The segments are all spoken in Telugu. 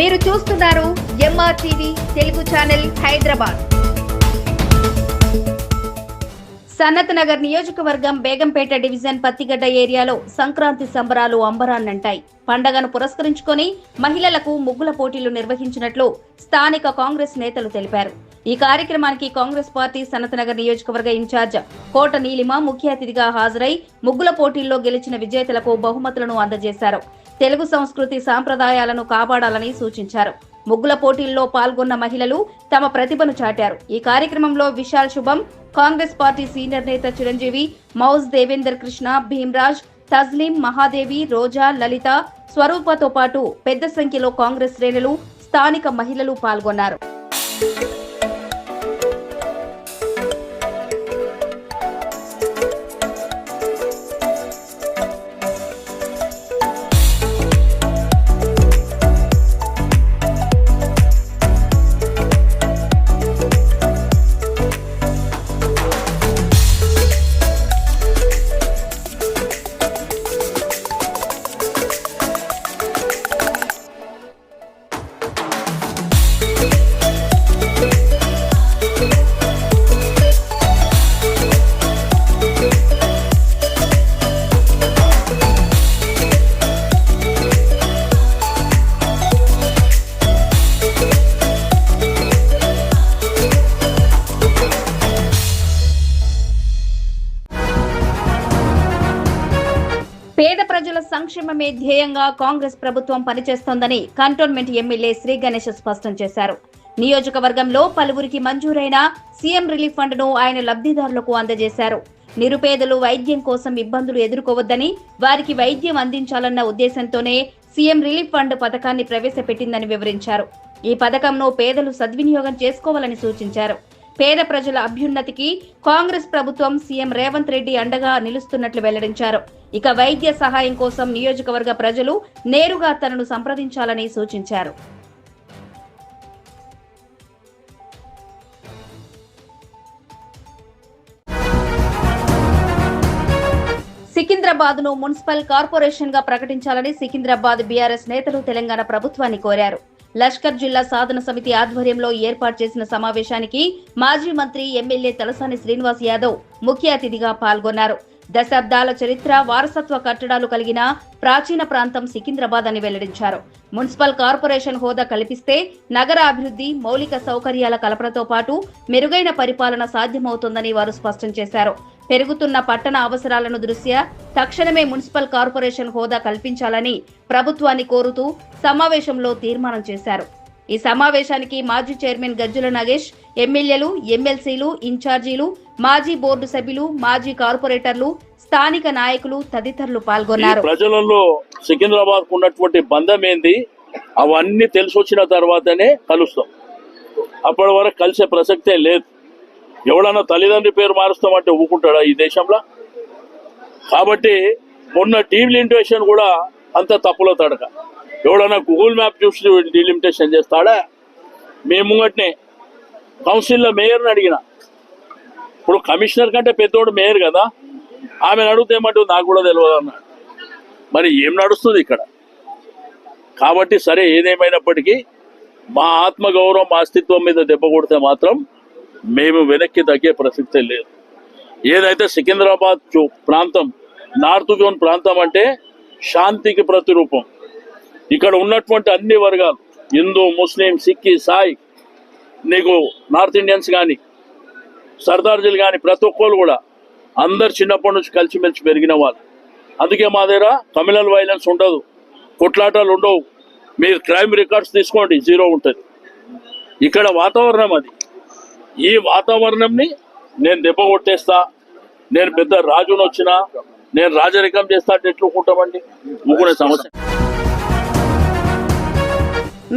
మీరు చూస్తున్నారు MR TV Telugu channel Hyderabad. Sanath Nagar నియోజకవర్గం బేగంపేట డివిజన్ పత్తిగడ్డ ఏరియాలో సంక్రాంతి సంబరాలు అంబరాన్నంటాయి. పండగను పురస్కరించుకొని మహిళలకు ముగ్గుల పోటీలు నిర్వహించినట్లు స్థానిక కాంగ్రెస్ నేతలు తెలిపారు. ఈ కార్యక్రమానికి కాంగ్రెస్ పార్టీ సనతనగర్ నియోజకవర్గ ఇన్ఛార్జ్ కోట నీలిమ ముఖ్య అతిథిగా హాజరై ముగ్గుల పోటీల్లో గెలిచిన విజేతలకు బహుమతులను అందజేశారు. తెలుగు సంస్కృతి సాంప్రదాయాలను కాపాడాలని సూచించారు. ముగ్గుల పోటీల్లో పాల్గొన్న మహిళలు తమ ప్రతిభను చాటారు. ఈ కార్యక్రమంలో విశాల్ శుభం కాంగ్రెస్ పార్టీ సీనియర్ నేత చిరంజీవి మౌజ్ దేవేందర్ కృష్ణ భీమ్రాజ్ తజ్లీం మహాదేవి రోజా లలిత స్వరూపతో పాటు పెద్ద సంఖ్యలో కాంగ్రెస్ శ్రేణులు స్థానిక మహిళలు పాల్గొన్నారు. సంక్షేమమే ధ్యేయంగా కాంగ్రెస్ ప్రభుత్వం పనిచేస్తోందని కంటోన్మెంట్ ఎమ్మెల్యే శ్రీ గణేష్ స్పష్టం చేశారు. నియోజకవర్గంలో పలువురికి మంజూరైన సీఎం రిలీఫ్ ఫండ్ను ఆయన లబ్ధిదారులకు అందజేశారు. నిరుపేదలు వైద్యం కోసం ఇబ్బందులు ఎదుర్కోవద్దని వారికి వైద్యం అందించాలన్న ఉద్దేశంతోనే సీఎం రిలీఫ్ ఫండ్ పథకాన్ని ప్రవేశపెట్టిందని వివరించారు. ఈ పథకంను పేదలు సద్వినియోగం చేసుకోవాలని సూచించారు. పేద ప్రజల అభ్యున్నతికి కాంగ్రెస్ ప్రభుత్వం సీఎం రేవంత్ రెడ్డి అండగా నిలుస్తున్నట్లు వెల్లడించారు. ఇక వైద్య సహాయం కోసం నియోజకవర్గ ప్రజలు నేరుగా తనను సంప్రదించాలని సూచించారు. సికింద్రాబాద్ను మున్సిపల్ కార్పొరేషన్గా ప్రకటించాలని సికింద్రాబాద్ బీఆర్ఎస్ నేతలు తెలంగాణ ప్రభుత్వాన్ని కోరారు. లష్కర్ జిల్లా సాధన సమితి ఆధ్వర్యంలో ఏర్పాటు చేసిన సమావేశానికి మాజీ మంత్రి ఎమ్మెల్యే తలసాని శ్రీనివాస్ యాదవ్ ముఖ్య అతిథిగా పాల్గొన్నారు. దశాబ్దాల చరిత్ర వారసత్వ కట్టడాలు కలిగిన ప్రాచీన ప్రాంతం సికింద్రాబాద్ అని వెల్లడించారు. మున్సిపల్ కార్పొరేషన్ హోదా కల్పిస్తే నగర అభివృద్ధి మౌలిక సౌకర్యాల కల్పనతో పాటు మెరుగైన పరిపాలన సాధ్యమవుతుందని వారు స్పష్టం చేశారు. పెరుగుతున్న పట్టణ అవసరాలను దృష్ట్యా తక్షణమే మున్సిపల్ కార్పొరేషన్ హోదా కల్పించాలని ప్రభుత్వాన్ని కోరుతూ సమావేశంలో తీర్మానం చేశారు. ఈ సమావేశానికి మాజీ చైర్మన్ గజ్జుల నగేష్ ఎమ్మెల్యేలు ఎమ్మెల్సీలు ఇన్ఛార్జీలు మాజీ బోర్డు సభ్యులు మాజీ కార్పొరేటర్లు స్థానిక నాయకులు తదితరులు పాల్గొన్నారు. ప్రజలలో సికింద్రాబాద్కు ఉన్నటువంటి బంధం ఏంది అవన్నీ తెలిసొచ్చిన తర్వాతనే కలుస్తాం. అప్పటి వరకు కలిసే ప్రసక్తే లేదు. ఎవడన్నా తల్లిదండ్రి పేరు మారుస్తామంటే ఊకుంటాడా ఈ దేశంలో? కాబట్టి మొన్న డీలిమిటేషన్ కూడా అంత తప్పులో తడక. ఎవడన్నా గూగుల్ మ్యాప్ చూసి డీలిమిటేషన్ చేస్తాడా? మేము ముంగట్నే కౌన్సిల్లో మేయర్ని అడిగిన. ఇప్పుడు కమిషనర్ కంటే పెద్దోడు మేయర్ కదా. ఆమె అడిగితే ఏమంటే నాకు కూడా తెలియదు అన్నాడు. మరి ఏం నడుస్తుంది ఇక్కడ? కాబట్టి సరే ఏదేమైనప్పటికీ మా ఆత్మగౌరవం మా అస్తిత్వం మీద దెబ్బ కొడితే మాత్రం మేము వెనక్కి తగ్గే ప్రసక్తే లేదు. ఏదైతే సికింద్రాబాద్ జో- ప్రాంతం నార్త్ జోన్ ప్రాంతం అంటే శాంతికి ప్రతిరూపం. ఇక్కడ ఉన్నటువంటి అన్ని వర్గాలు హిందూ ముస్లిం సిక్కి సాయి నీకు నార్త్ ఇండియన్స్ కానీ సర్దార్జీలు కానీ ప్రతి ఒక్కరు కూడా అందరు చిన్నప్పటి నుంచి కలిసిమెలిసి పెరిగిన వాళ్ళు. అందుకే మా దగ్గర కమ్యూనల్ వైలెన్స్ ఉండదు కొట్లాటాలు ఉండవు. మీరు క్రైమ్ రికార్డ్స్ తీసుకోండి జీరో ఉంటుంది. ఇక్కడ వాతావరణం అది. ఈ వాతావరణంని నేను దెబ్బ కొట్టేస్తా నేను పెద్ద రాజును వచ్చినా నేను రాజరికం చేస్తా అంటే ఎట్లుకుంటామండి ఊకునే సమస్య.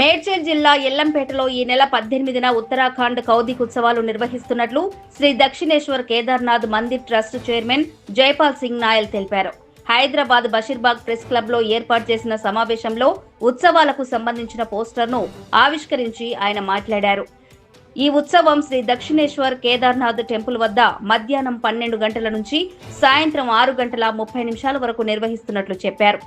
మేడ్చల్ జిల్లా ఎల్లంపేటలో ఈ నెల పద్దెనిమిదిన ఉత్తరాఖండ్ కౌదిక్ ఉత్సవాలు నిర్వహిస్తున్నట్లు శ్రీ దక్షిణేశ్వర్ కేదార్నాథ్ మందిర్ ట్రస్ట్ చైర్మన్ జైపాల్ సింగ్ నాయల్ తెలిపారు. హైదరాబాద్ బషీర్బాగ్ ప్రెస్ క్లబ్లో ఏర్పాటు చేసిన సమావేశంలో ఉత్సవాలకు సంబంధించిన పోస్టర్ను ఆవిష్కరించి ఆయన మాట్లాడారు. ఈ ఉత్సవం శ్రీ దక్షిణేశ్వర్ కేదార్నాథ్ టెంపుల్ వద్ద మధ్యాహ్నం పన్నెండు గంటల నుంచి సాయంత్రం ఆరు గంటల ముప్పై నిమిషాల వరకు నిర్వహిస్తున్నట్లు చెప్పారు.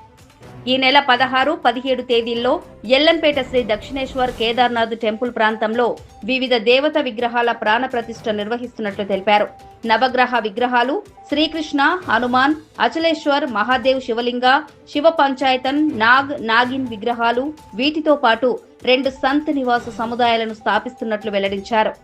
ఈ నెల పదహారు పదిహేడు తేదీల్లో ఎల్లంపేట శ్రీ దక్షిణేశ్వర్ కేదార్నాథ్ టెంపుల్ ప్రాంతంలో వివిధ దేవత విగ్రహాల ప్రాణ ప్రతిష్ఠ నిర్వహిస్తున్నట్లు తెలిపారు. నవగ్రహ విగ్రహాలు శ్రీకృష్ణ హనుమాన్ అచలేశ్వర్ మహాదేవ్ శివలింగ శివ పంచాయతన్ నాగ్ నాగిన్ విగ్రహాలు వీటితో పాటు రెండు సంత్ నివాస సముదాయాలను స్థాపిస్తున్నట్లు వెల్లడించారు.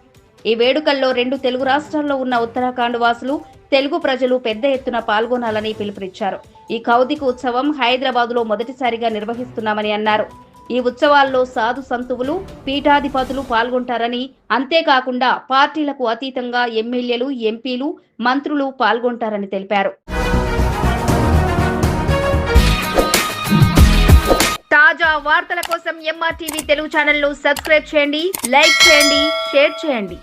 ఈ వేడుకల్లో రెండు తెలుగు రాష్ట్రాల్లో ఉన్న ఉత్తరాఖండ్ వాసులు తెలుగు ప్రజలు పెద్ద ఎత్తున పాల్గొనాలని పిలుపునిచ్చారు. ఈ కౌదిక ఉత్సవం హైదరాబాదులో మొదటిసారిగా నిర్వహిస్తున్నామని అన్నారు. ఈ ఉత్సవాల్లో సాధు సంతువులు పీఠాధిపతులు పాల్గొంటారని అంతేకాకుండా పార్టీలకు అతీతంగా ఎమ్మెల్యేలు ఎంపీలు మంత్రులు పాల్గొంటారని తెలిపారు. తాజా వార్తల కోసం ఎంఆర్టీవీ తెలుగు ఛానల్ను సబ్స్క్రైబ్ చేయండి లైక్ చేయండి షేర్ చేయండి.